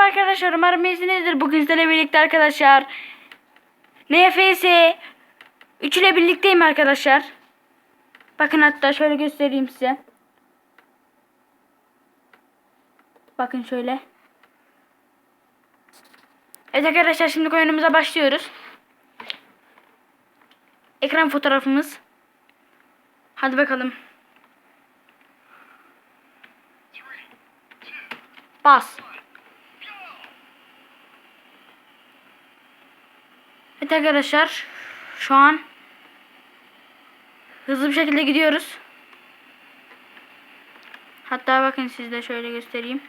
merhaba arkadaşlar. Umarım iyisinizdir. Bugün sizlerle birlikte arkadaşlar. NFS 3 ile birlikteyim arkadaşlar. Bakın hatta şöyle göstereyim size. Bakın şöyle. Evet arkadaşlar şimdi oyunumuza başlıyoruz. Ekran fotoğrafımız. Hadi bakalım. Bas. Evet arkadaşlar. Şu an hızlı bir şekilde gidiyoruz. Hatta bakın sizde şöyle göstereyim.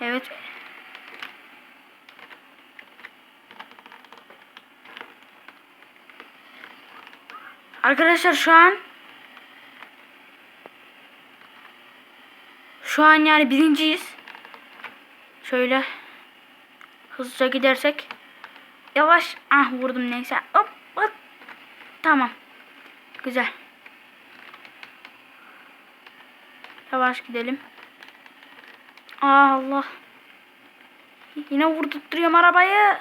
Evet. Arkadaşlar şu an şu an yani birinciyiz. Şöyle hızlıca gidersek yavaş. Ah vurdum neyse. Hop hop. Tamam. Güzel. Yavaş gidelim. Ah Allah. Yine vurdurtuyorum arabayı.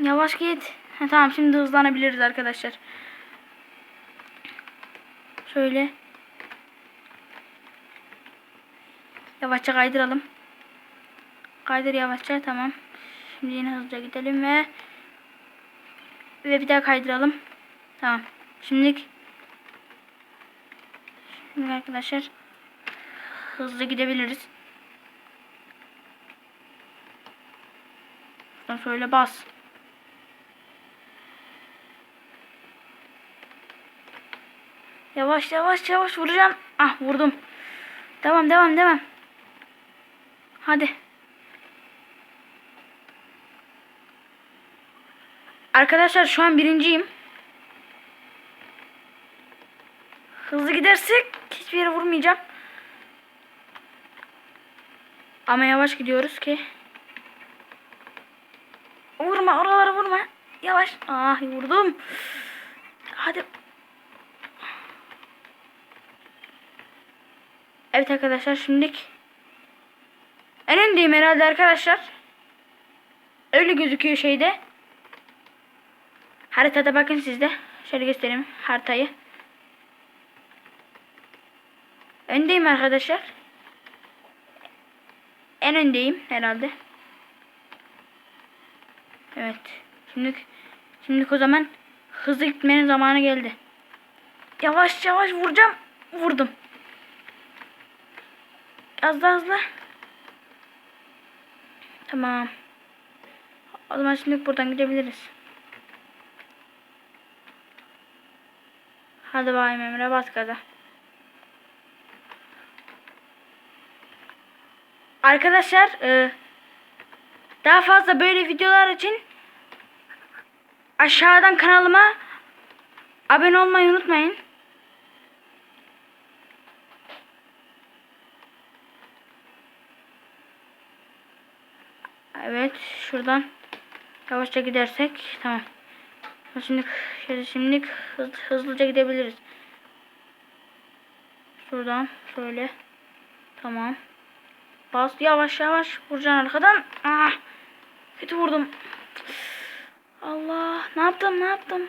Yavaş git. Ha, tamam şimdi hızlanabiliriz arkadaşlar. Şöyle. Yavaşça kaydıralım. Kaydır yavaşça tamam. Şimdi yine hızlıca gidelim ve ve bir daha kaydıralım. Tamam. Şimdi şimdi arkadaşlar hızlı gidebiliriz. Şuradan şöyle bas. Yavaş yavaş yavaş vuracağım. Ah vurdum. Devam devam devam. Hadi. Arkadaşlar şu an birinciyim. Hızlı gidersek hiçbir yere vurmayacağım. Ama yavaş gidiyoruz ki. Vurma oralara vurma. Yavaş. Ah vurdum. Hadi. Evet arkadaşlar şimdilik en öndeyim herhalde arkadaşlar. Öyle gözüküyor şeyde. Haritada bakın sizde. Şöyle göstereyim haritayı. Öndeyim arkadaşlar. En öndeyim herhalde. Evet. Şimdi şimdi o zaman hızlı gitmenin zamanı geldi. Yavaş yavaş vuracağım. Vurdum. Az daha hızlı. Tamam. O zaman şimdi buradan gidebiliriz. Hadi bayım Emre bas gaza. Arkadaşlar e, daha fazla böyle videolar için aşağıdan kanalıma abone olmayı unutmayın. Evet şuradan yavaşça gidersek tamam. Şimdi şöyle şimdi hız, hızlıca gidebiliriz. Şuradan şöyle tamam. Bas yavaş yavaş vuracaksın arkadan. Ah, kötü vurdum. Allah ne yaptım ne yaptım?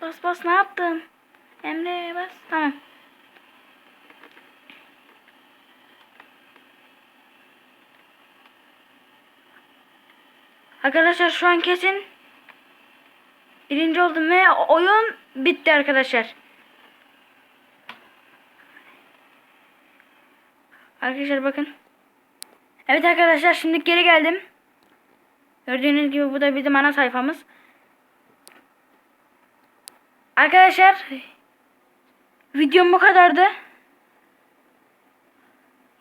Bas bas ne yaptın? Emre bas tamam. Arkadaşlar şu an kesin birinci oldum ve oyun bitti arkadaşlar. Arkadaşlar bakın. Evet arkadaşlar şimdi geri geldim. Gördüğünüz gibi bu da bizim ana sayfamız. Arkadaşlar videom bu kadardı.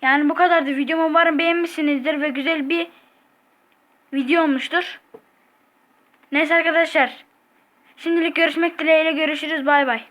Yani bu kadardı. Videomu umarım beğenmişsinizdir ve güzel bir video olmuştur. Neyse arkadaşlar. Şimdilik görüşmek dileğiyle görüşürüz. Bay bay.